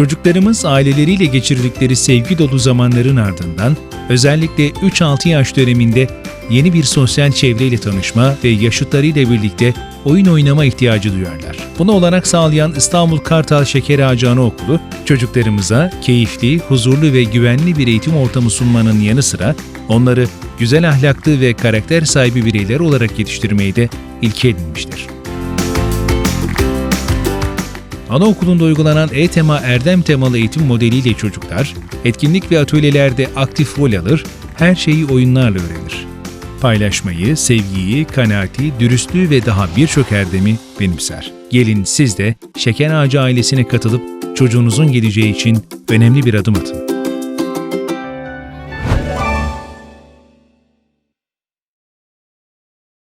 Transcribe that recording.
Çocuklarımız aileleriyle geçirdikleri sevgi dolu zamanların ardından özellikle 3-6 yaş döneminde yeni bir sosyal çevreyle tanışma ve yaşıtlarıyla birlikte oyun oynama ihtiyacı duyarlar. Bunu olanak sağlayan İstanbul Kartal Şeker Ağacı Anaokulu, çocuklarımıza keyifli, huzurlu ve güvenli bir eğitim ortamı sunmanın yanı sıra onları güzel ahlaklı ve karakter sahibi bireyler olarak yetiştirmeyi de ilke edinmiştir. Anaokulunda uygulanan E-Tema Erdem temalı eğitim modeliyle çocuklar, etkinlik ve atölyelerde aktif rol alır, her şeyi oyunlarla öğrenir. Paylaşmayı, sevgiyi, kanaati, dürüstlüğü ve daha birçok erdemi benimser. Gelin siz de Şeker Ağacı ailesine katılıp çocuğunuzun geleceği için önemli bir adım atın.